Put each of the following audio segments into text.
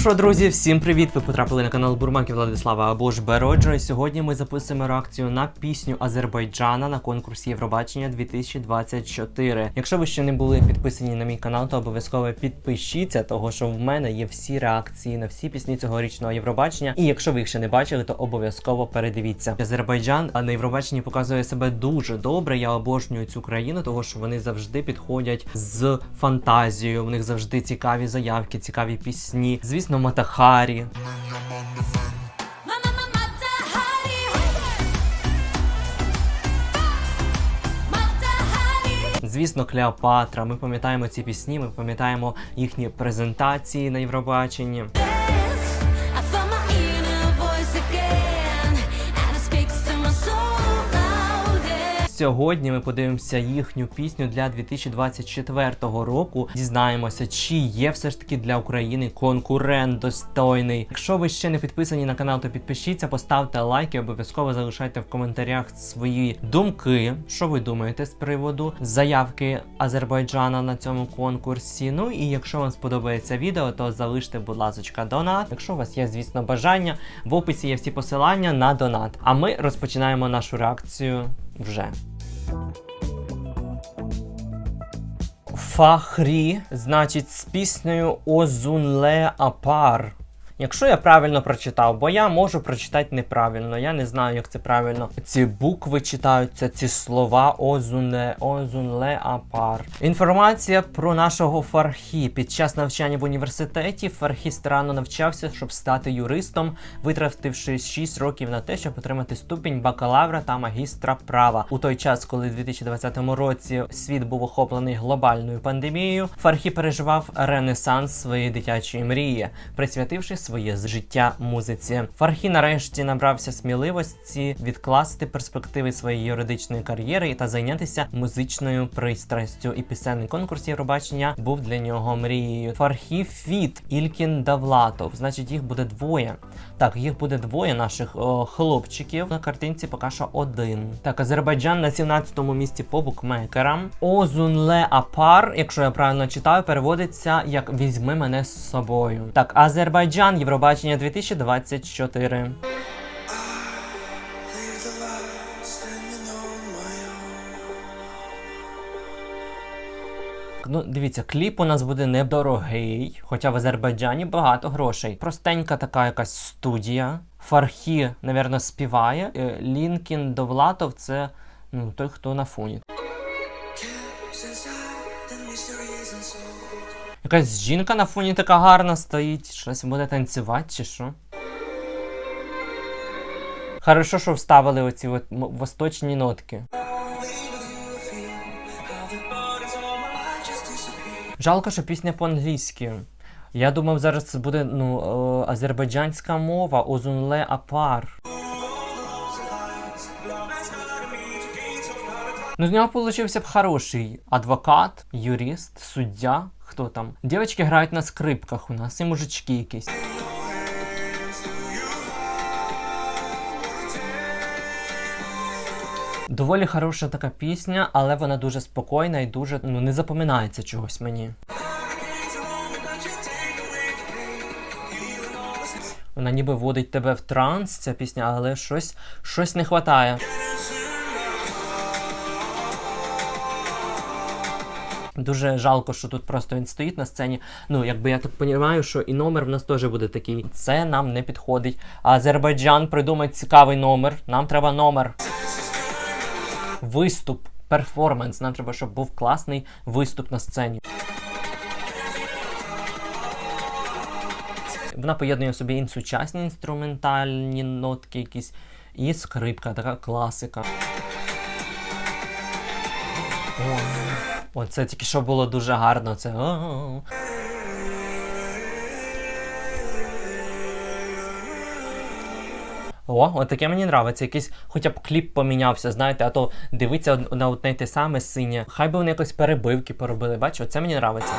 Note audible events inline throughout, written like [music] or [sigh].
що, друзі, всім привіт! Ви потрапили на канал Бурмаків Владислава або ж Бероджо. І сьогодні ми записуємо реакцію на пісню Азербайджана на конкурсі Євробачення 2024. Якщо ви ще не були підписані на мій канал, то обов'язково підпишіться, того що в мене є всі реакції на всі пісні цьогорічного Євробачення. І якщо ви їх ще не бачили, то обов'язково передивіться. Азербайджан на Євробаченні показує себе дуже добре. Я обожнюю цю країну, того що вони завжди підходять з фантазією. У них завжди цікаві заявки, цікаві пісні. Звісно, Матахарі. Tahari Matahari Звісно, Клеопатра. Ми пам'ятаємо ці пісні, ми пам'ятаємо їхні презентації на Євробаченні. Сьогодні ми подивимося їхню пісню для 2024 року. Дізнаємося, чи є все ж таки для України конкурент достойний. Якщо ви ще не підписані на канал, то підпишіться, поставте лайк і обов'язково залишайте в коментарях свої думки. Що ви думаєте з приводу заявки Азербайджана на цьому конкурсі? Ну і якщо вам сподобається відео, то залиште, будь ласка, донат. Якщо у вас є, звісно, бажання, в описі є всі посилання на донат. А ми розпочинаємо нашу реакцію вже. Фахрі, значить, з піснею Озунле Апар. Якщо я правильно прочитав, бо я можу прочитати неправильно, я не знаю, як це правильно. Ці букви читаються, ці слова Озуне, Озунле Апар. Інформація про нашого Фархі. Під час навчання в університеті Фархі старанно навчався, щоб стати юристом, витративши 6 років на те, щоб отримати ступінь бакалавра та магістра права. У той час, коли в 2020 році світ був охоплений глобальною пандемією, Фархі переживав ренесанс своєї дитячої мрії, присвятивши своє життя музиці. Фархі нарешті набрався сміливості відкласти перспективи своєї юридичної кар'єри та зайнятися музичною пристрастю. І пісенний конкурс Євробачення був для нього мрією. Фархі Фіт Ількін Давлатов. Значить, їх буде двоє. Так, їх буде двоє наших о, хлопчиків. На картинці поки що один. Так, Азербайджан на 17-му місці по букмекерам. Озунле Апар, якщо я правильно читаю, переводиться як Візьми мене з собою. Так, Азербайджан, Євробачення 2024. Leave the light standing on my own. Ну, дивіться, кліп у нас буде недорогий, хоча в Азербайджані багато грошей. Простенька така якась студія. Фархі, напевно, співає. Е, Лінкін Довлатов це ну, той, хто на фоні. Якась жінка на фоні така гарна стоїть. Щось буде танцювати чи що. Хорошо, що вставили оці от восточні нотки. Жалко, що пісня по-англійськи. Я думав, зараз це буде ну, е, азербайджанська мова, озунле апар. Ну, з нього получився б хороший адвокат, юрист, суддя. Хто там? Дівчатки грають на скрипках у нас, і мужички якісь. Доволі хороша така пісня, але вона дуже спокійна і дуже ну не запоминається чогось мені. Вона ніби вводить тебе в транс, ця пісня, але щось, щось не вистачає. Дуже жалко, що тут просто він стоїть на сцені. Ну, якби я так розумію, що і номер в нас теж буде такий. Це нам не підходить. Азербайджан придумає цікавий номер. Нам треба номер. Виступ, перформанс. Нам треба, щоб був класний виступ на сцені. Вона поєднує в собі і сучасні інструментальні нотки якісь, і скрипка, така класика. О, о, це тільки що було дуже гарно. Це. о-о-о. От таке мені нравиться. Якийсь хоча б кліп помінявся, знаєте, а то дивиться на одне й те саме синє. Хай би вони якось перебивки поробили. Бачиш, оце мені нравиться.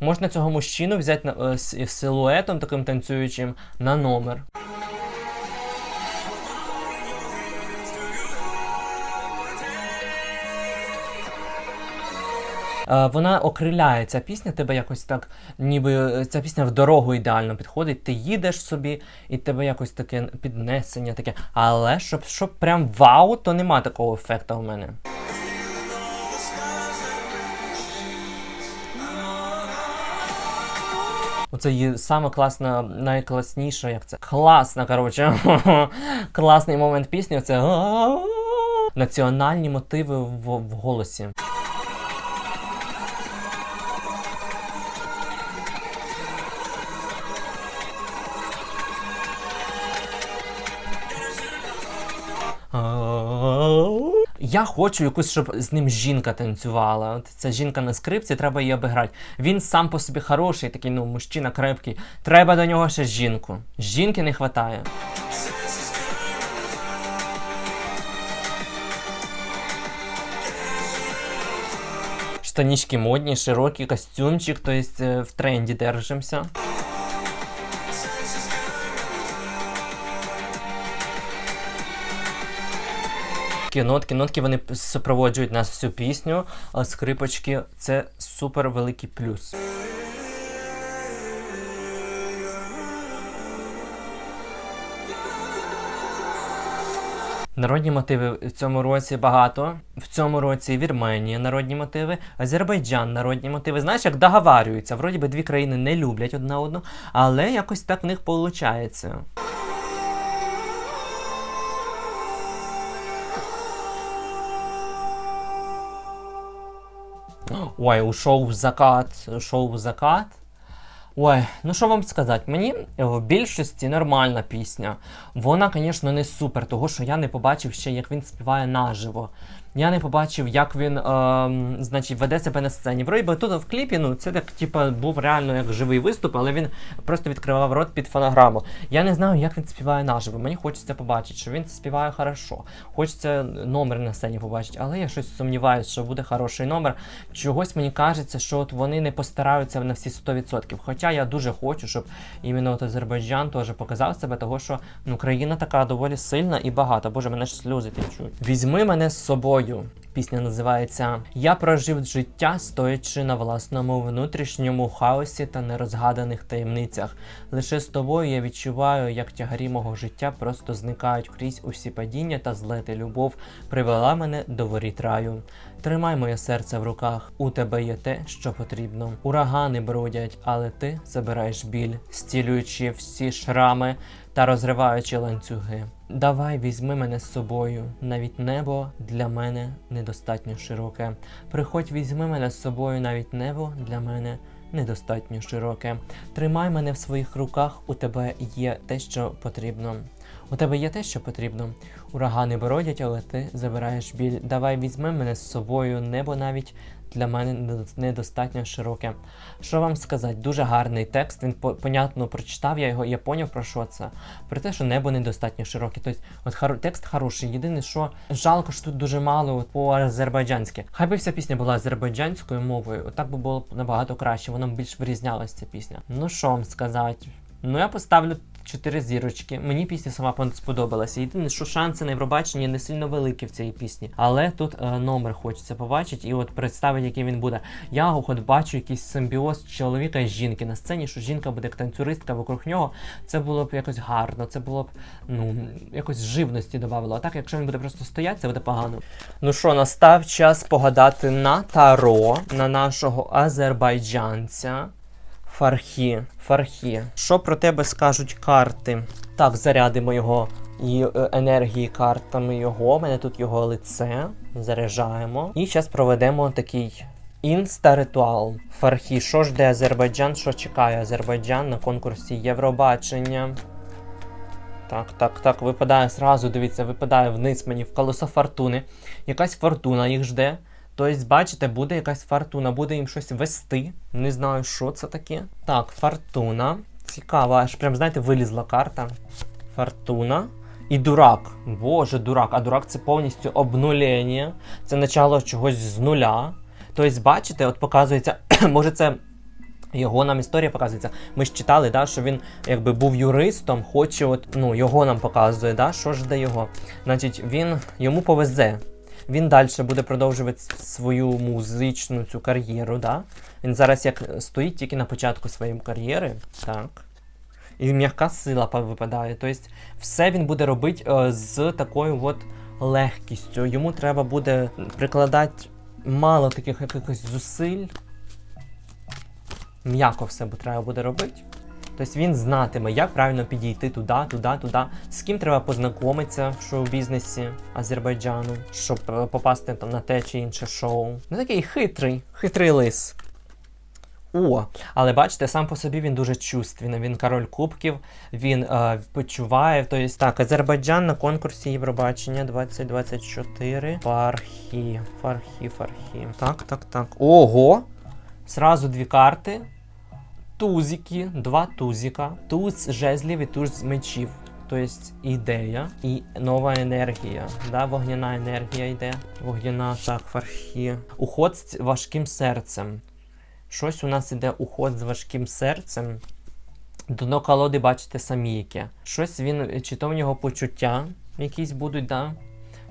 Можна цього мужчину взяти на, е, з силуетом таким танцюючим на номер. Вона окриляє ця пісня, тебе якось так, ніби е, ця пісня в дорогу ідеально підходить. Ти їдеш собі, і тебе якось таке піднесення таке. Але щоб, щоб прям вау, то нема такого ефекту у мене. Оце її саме класна, найкласніша, як це? Класна, коротше. [laughs] Класний момент пісні. Це національні мотиви в, в голосі. Я хочу якусь, щоб з ним жінка танцювала. От ця жінка на скрипці, треба її обіграти. Він сам по собі хороший, такий, ну, мужчина крепкий. Треба до нього ще жінку. Жінки не вистачає. Штанішки модні, широкий костюмчик, то е, в тренді держимося. Нотки, нотки вони супроводжують нас всю пісню, а скрипочки це супер великий плюс. Народні мотиви в цьому році багато. В цьому році Вірменія народні мотиви, Азербайджан народні мотиви. Знаєш, як договарюються. Вроді би дві країни не люблять одна одну, але якось так в них виходить. Ой, ушов в закат, ушов в закат. Ой, ну що вам сказати, мені е, в більшості нормальна пісня. Вона, звісно, не супер, того що я не побачив ще, як він співає наживо. Я не побачив, як він ем, значить, веде себе на сцені. Вроді би тут в кліпі, ну це так, типа, був реально як живий виступ, але він просто відкривав рот під фонограму. Я не знаю, як він співає наживо. Мені хочеться побачити, що він співає хорошо. Хочеться номер на сцені побачити, але я щось сумніваюся, що буде хороший номер. Чогось мені кажеться, що от вони не постараються на всі 100%. Хоча я дуже хочу, щоб іменно от Азербайджан теж показав себе, того що ну, країна така доволі сильна і багата. Боже, мене ж сльози течуть. Візьми мене з собою. Пісня називається Я прожив життя, стоячи на власному внутрішньому хаосі та нерозгаданих таємницях. Лише з тобою я відчуваю, як тягарі мого життя просто зникають крізь усі падіння та злети. Любов привела мене до воріт раю. Тримай моє серце в руках. У тебе є те, що потрібно. Урагани бродять, але ти забираєш біль, стілюючи всі шрами та розриваючи ланцюги. Давай візьми мене з собою. Навіть небо для мене недостатньо широке. Приходь, візьми мене з собою, навіть небо для мене недостатньо широке. Тримай мене в своїх руках, у тебе є те, що потрібно. У тебе є те, що потрібно. Урагани бородять, але ти забираєш біль. Давай візьми мене з собою, небо навіть для мене недостатньо широке. Що вам сказати? Дуже гарний текст. Він по- понятно прочитав, я його я поняв про що це. Про те, що небо недостатньо широке. Тобто, от хар... текст хороший. Єдине, що жалко, що тут дуже мало от по-азербайджанськи. Хай би вся пісня була азербайджанською мовою, так би було набагато краще, воно б більш вирізнялася ця пісня. Ну що вам сказати? Ну я поставлю. Чотири зірочки. Мені пісня сама сподобалася. Єдине, що шанси на Євробачення не сильно великі в цій пісні. Але тут е, номер хочеться побачити і от представити, який він буде. Я от бачу якийсь симбіоз чоловіка і жінки на сцені, що жінка буде як танцюристка вокруг нього. Це було б якось гарно, це було б ну якось живності додавало. А так, якщо він буде просто стояти, це буде погано. Ну що, настав час погадати на таро на нашого азербайджанця. Фархі, Фархі. Що про тебе скажуть карти? Так, зарядимо його і е, енергії картами його. У мене тут його лице. Заряджаємо. І зараз проведемо такий інста-ритуал. Фархі, що жде Азербайджан? Що чекає Азербайджан на конкурсі Євробачення? Так, так, так, випадає зразу, дивіться, випадає вниз мені в колесо фортуни. Якась фортуна їх жде. Тобто, бачите, буде якась фортуна, буде їм щось вести. Не знаю, що це таке. Так, фортуна. Цікаво, аж прям, знаєте, вилізла карта. Фортуна. І дурак. Боже, дурак. А дурак це повністю обнулення. Це начало чогось з нуля. Тобто, бачите, от показується, [clears throat] може це. Його нам історія показується. Ми ж читали, да, що він якби був юристом, хоче, от, ну, його нам показує, да, що жде його. Значить, він йому повезе. Він далі буде продовжувати свою музичну цю кар'єру. Да? Він зараз як стоїть тільки на початку своєї кар'єри. Так. І м'яка сила випадає. Тобто все він буде робити е, з такою от легкістю. Йому треба буде прикладати мало таких якихось зусиль. М'яко все треба буде робити. Тобто він знатиме, як правильно підійти туди, туди, туди, з ким треба познайомитися в шоу-бізнесі Азербайджану, щоб е, попасти там на те чи інше шоу. Ну такий хитрий, хитрий лис. О, але бачите, сам по собі він дуже чувственний. Він король кубків, він е, почуває. Тобто, так, Азербайджан на конкурсі Євробачення 2024. Фархі, фархі, фархі. Так, так, так. Ого! Сразу дві карти. Тузики, два тузика, туз жезлів і туз мечів. Тобто ідея і нова енергія. Да? Вогняна енергія йде. Вогняна, так, фархі. Уход з важким серцем. Щось у нас іде уход з важким серцем. Дно колоди, бачите, самі яке. Щось він, чи то в нього почуття якісь будуть, да?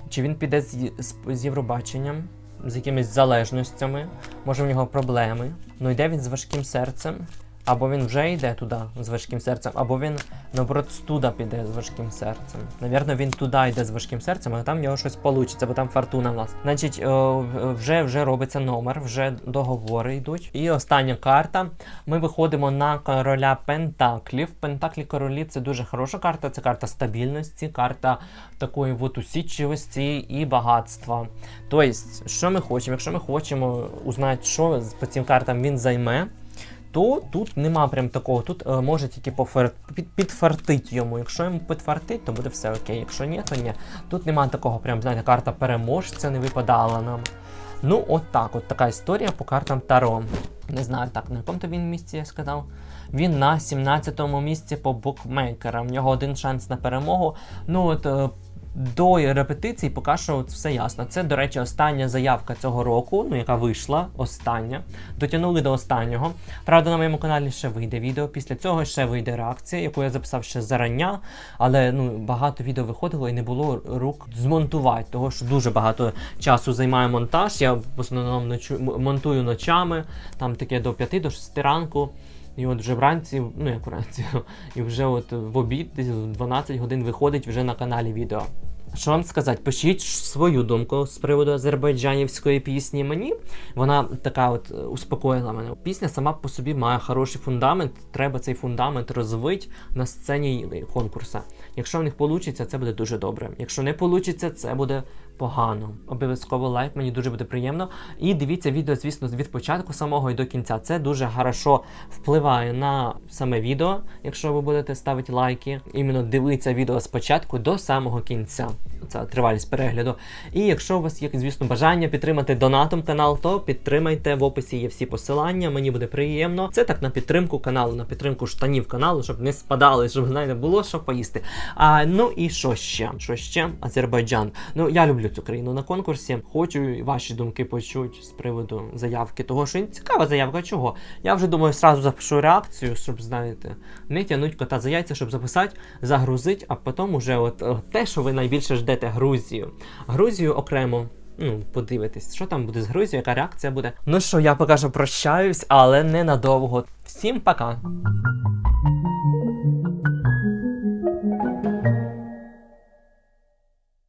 чи він піде з, з, з Євробаченням, з якимись залежностями, може в нього проблеми. Ну йде він з важким серцем. Або він вже йде туди з важким серцем, або він наоборот студа піде з важким серцем. Навірно, він туди йде з важким серцем, а там в нього щось вийде, бо там фортуна в нас. Значить, е, вже, вже робиться номер, вже договори йдуть. І остання карта. Ми виходимо на короля Пентаклів. Пентаклі королі це дуже хороша карта. Це карта стабільності, карта такої от усідчивості і багатства. Тобто, що ми хочемо? Якщо ми хочемо узнати, що по цим картам він займе то тут нема прям такого. Тут е, може тільки пофар... під, підфартить йому. Якщо йому підфартить, то буде все окей. Якщо ні, то ні. Тут нема такого, прям, знаєте, карта переможця не випадала нам. Ну, от так, от така історія по картам Таро. Не знаю, так, на якому то він місці я сказав. Він на 17-му місці по букмекерам. В нього один шанс на перемогу. Ну от е, до репетиції поки що все ясно. Це, до речі, остання заявка цього року, ну яка вийшла, остання. Дотягнули до останнього. Правда, на моєму каналі ще вийде відео. Після цього ще вийде реакція, яку я записав ще зарання. Але ну багато відео виходило і не було рук змонтувати, того що дуже багато часу займає монтаж. Я в основному ночу монтую ночами, там таке до 5 до 6 ранку. І от вже вранці, ну як вранці, [laughs] і вже от в обід, десь 12 годин виходить вже на каналі відео. Що вам сказати? Пишіть свою думку з приводу азербайджанівської пісні. Мені вона така от е, успокоїла мене. Пісня сама по собі має хороший фундамент. Треба цей фундамент розвити на сцені конкурсу. Якщо в них вийде, це буде дуже добре. Якщо не вийде, це буде погано. Обов'язково лайк, мені дуже буде приємно. І дивіться відео, звісно, від початку самого і до кінця. Це дуже хорошо впливає на саме відео, якщо ви будете ставити лайки. Іменно дивитися відео спочатку до самого кінця. Це тривалість перегляду. І якщо у вас є, звісно, бажання підтримати донатом канал, то підтримайте в описі є всі посилання. Мені буде приємно. Це так на підтримку каналу, на підтримку штанів каналу, щоб не спадали, щоб знаєте, було що поїсти. А ну і що ще? Що ще? Азербайджан. Ну я люблю цю країну на конкурсі. Хочу ваші думки почути з приводу заявки. Того що цікава заявка. Чого? Я вже думаю, сразу запишу реакцію, щоб знаєте, не тянуть кота за яйця, щоб записати, загрузити, а потім уже от те, що ви найбільше ждете Грузію. Грузію окремо. Ну, подивитись, що там буде з Грузією, яка реакція буде. Ну що, я поки прощаюсь, але ненадовго. Всім пока!